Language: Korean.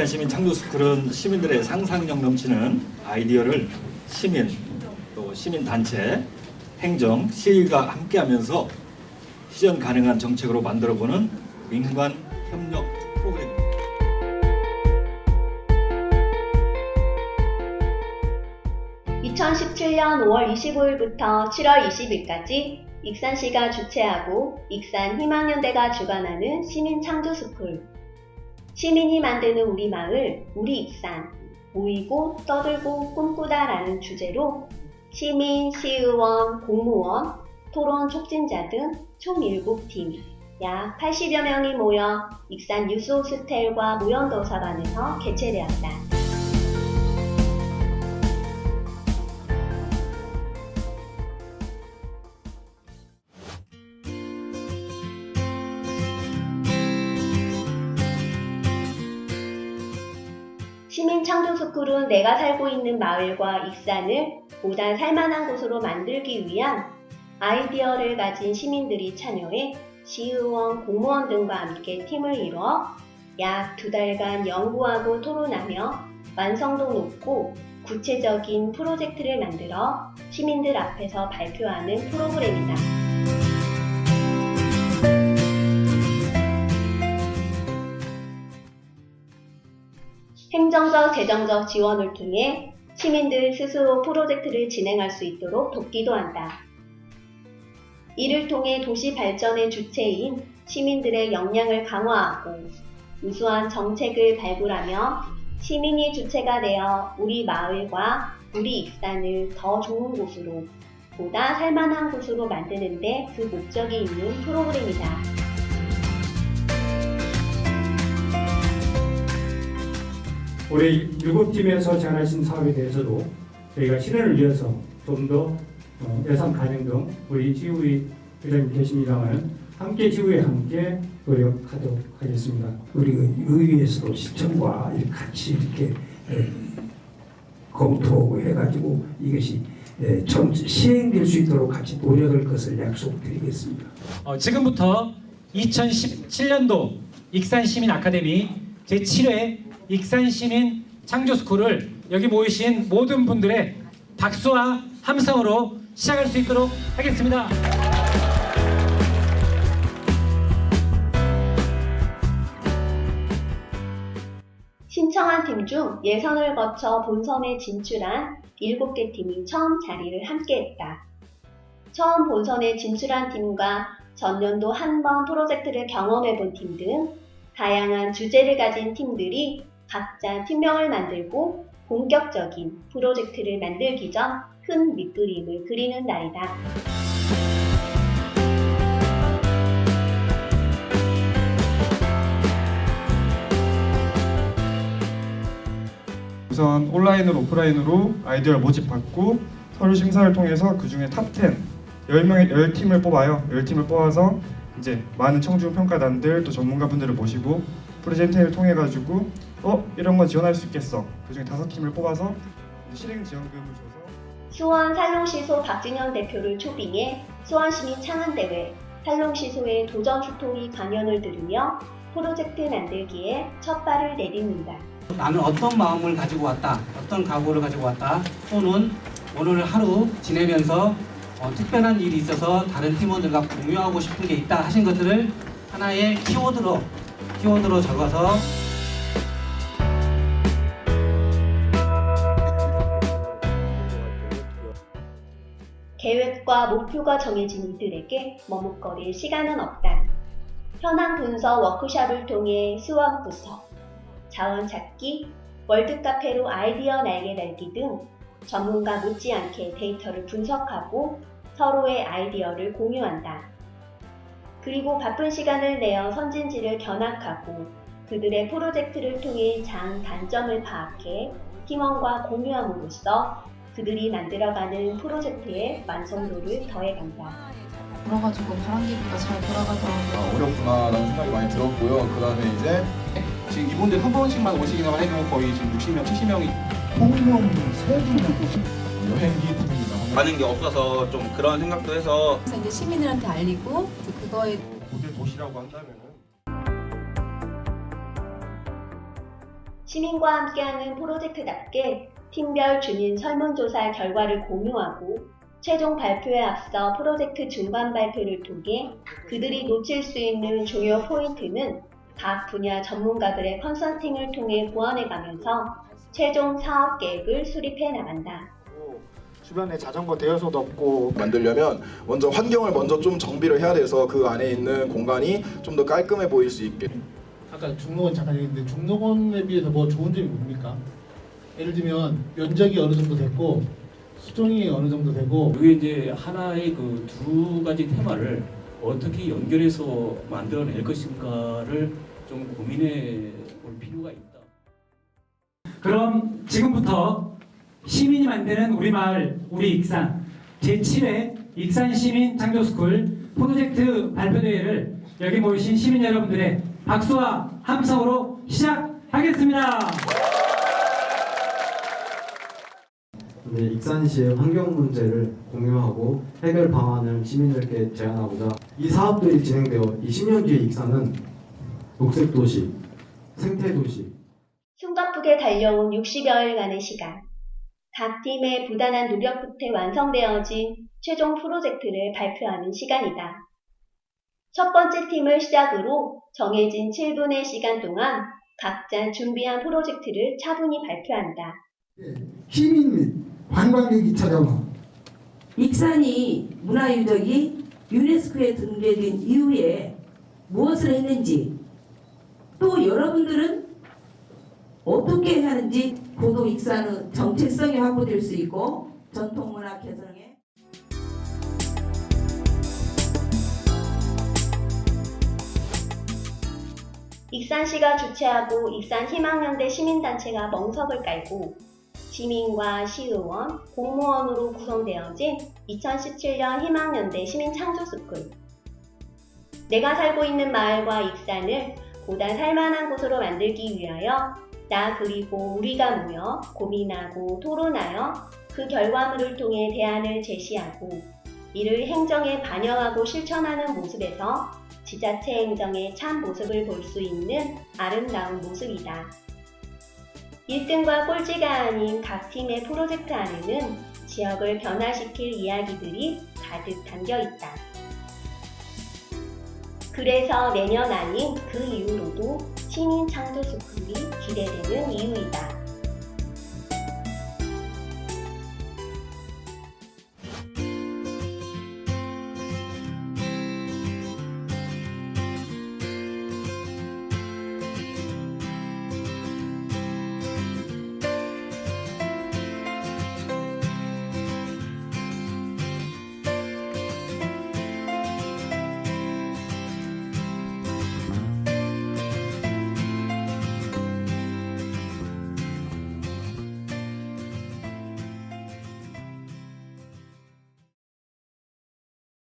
익산 시민 창조 스쿨은 시민들의 상상력 넘치는 아이디어를 시민, 또 시민 단체, 행정, 시의가 함께하면서 실현 가능한 정책으로 만들어보는 민관 협력 프로그램 입니다. (2017년 5월 25일부터 7월 20일까지) 익산시가 주최하고 익산 희망연대가 주관하는 시민 창조 스쿨 시민이 만드는 우리 마을 우리 익산 모이고 떠들고 꿈꾸다라는 주제로 시민, 시의원, 공무원, 토론 촉진자 등 총 7팀, 약 80여 명이 모여 익산 유스호스텔과 무연도서관에서 개최되었다. 창조스쿨은 내가 살고 있는 마을과 익산을 보다 살만한 곳으로 만들기 위한 아이디어를 가진 시민들이 참여해 시의원, 공무원 등과 함께 팀을 이뤄 약 두 달간 연구하고 토론하며 완성도 높고 구체적인 프로젝트를 만들어 시민들 앞에서 발표하는 프로그램이다. 행정적, 재정적 지원을 통해 시민들 스스로 프로젝트를 진행할 수 있도록 돕기도 한다. 이를 통해 도시 발전의 주체인 시민들의 역량을 강화하고 우수한 정책을 발굴하며 시민이 주체가 되어 우리 마을과 우리 익산을 더 좋은 곳으로 보다 살만한 곳으로 만드는데 그 목적이 있는 프로그램이다. 올해 일곱 팀에서 잘하신 사업에 대해서도 저희가 실현을 위해서 좀더 어, 예산 가능 등 우리 지우의 회장님 계십니다만 함께 지우에 함께 노력하도록 하겠습니다. 우리 그 의회에서도 시청과 이렇게 같이 이렇게 에, 검토하고 해가지고 이것이 에, 전 시행될 수 있도록 같이 노력할 것을 약속드리겠습니다. 어, 지금부터 2017년도 익산시민 아카데미 제7회 익산시민 창조스쿨을 여기 모이신 모든 분들의 박수와 함성으로 시작할 수 있도록 하겠습니다. 신청한 팀 중 예선을 거쳐 본선에 진출한 7개 팀이 처음 자리를 함께했다. 처음 본선에 진출한 팀과 전년도 한 번 프로젝트를 경험해본 팀 등 다양한 주제를 가진 팀들이 각자 팀명을 만들고 본격적인 프로젝트를 만들기 전 큰 밑그림을 그리는 날이다. 우선 온라인으로 오프라인으로 아이디어를 모집받고 서류 심사를 통해서 그 중에 탑10 10명의 10팀을 뽑아요. 10팀을 뽑아서 이제 많은 청중 평가단들 또 전문가분들을 모시고 프레젠테이를 통해 가지고 어 이런 건 지원할 수 있겠어. 그 중에 다섯 팀을 뽑아서 실행 지원금을 줘서 수원 살롱시소 박진영 대표를 초빙해 수원시민 창안대회, 살롱시소의 도전 수통이 강연을 들으며 프로젝트 만들기에 첫 발을 내딛는다. 나는 어떤 마음을 가지고 왔다, 어떤 각오를 가지고 왔다, 또는 오늘 하루 지내면서 어, 특별한 일이 있어서 다른 팀원들과 공유하고 싶은 게 있다 하신 것들을 하나의 키워드로 키워드로 적어서 계획과 목표가 정해진 이들에게 머뭇거릴 시간은 없다. 현황 분석 워크숍을 통해 수학 분석, 자원 찾기, 월드카페로 아이디어 날개 달기 등 전문가 못지않게 데이터를 분석하고 서로의 아이디어를 공유한다. 그리고 바쁜 시간을 내어 선진지를 견학하고 그들의 프로젝트를 통해 장, 단점을 파악해 팀원과 공유함으로써 그들이 만들어가는 프로젝트의 완성도를 더해간다. 불어가지고 바람기부가 잘 돌아가더라고요. 아, 어렵구나라는 생각이 많이 들었고요. 그 다음에 이제 지금 이분들 한 번씩만 오시기만 해도 거의 지금 60명, 70명이 여행기 팀입니다. 가는 게 없어서 좀 그런 생각도 해서 그래서 이제 시민들한테 알리고 이제 그거에 모델 도시라고 한다면은 시민과 함께하는 프로젝트답게 팀별 주민 설문조사 결과를 공유하고 최종 발표에 앞서 프로젝트 중간 발표를 통해 그들이 놓칠 수 있는 주요 포인트는 각 분야 전문가들의 컨설팅을 통해 보완해가면서 최종 사업 계획을 수립해 나간다. 주변에 자전거 대여소도 없고 만들려면 먼저 환경을 먼저 좀 정비를 해야 돼서 그 안에 있는 공간이 좀 더 깔끔해 보일 수 있게 아까 중농원 잠깐 얘기했는데 중농원에 비해서 뭐 좋은 점이 뭡니까? 예를 들면 면적이 어느 정도 됐고 수종이 어느 정도 되고 그게 이제 하나의 그 두 가지 테마를 어떻게 연결해서 만들어낼 것인가를 좀 고민해 볼 필요가 있다. 그럼 지금부터 시민이 만드는 우리 마을, 우리 익산 제7회 익산 시민 창조 스쿨 프로젝트 발표 대회를 여기 모이신 시민 여러분들의 박수와 함성으로 시작하겠습니다. 네, 익산시의 환경 문제를 공유하고 해결 방안을 시민들께 제안하고자 이 사업들이 진행되어 20년 뒤에 익산은 녹색 도시, 생태 도시, 숨가쁘게 달려온 60여일간의 시간. 각 팀의 부단한 노력 끝에 완성되어진 최종 프로젝트를 발표하는 시간이다. 첫 번째 팀을 시작으로 정해진 7분의 시간 동안 각자 준비한 프로젝트를 차분히 발표한다. 시민 및 관광객이 찾아와 익산이 문화유적이 유네스코에 등재된 이후에 무엇을 했는지 또 여러분들은 어떻게 하는지 고도 익산의 정체성이 확보될 수 있고 전통문화 개선에 익산시가 주최하고 익산 희망연대 시민단체가 멍석을 깔고 시민과 시의원, 공무원으로 구성되어진 2017년 희망연대 시민창조스쿨. 내가 살고 있는 마을과 익산을 보다 살만한 곳으로 만들기 위하여 나 그리고 우리가 모여 고민하고 토론하여 그 결과물을 통해 대안을 제시하고 이를 행정에 반영하고 실천하는 모습에서 지자체 행정의 참 모습을 볼 수 있는 아름다운 모습이다. 1등과 꼴찌가 아닌 각 팀의 프로젝트 안에는 지역을 변화시킬 이야기들이 가득 담겨 있다. 그래서 내년 아닌 그 이후로도 시민 창조 스쿨이 기대되는 이유이다.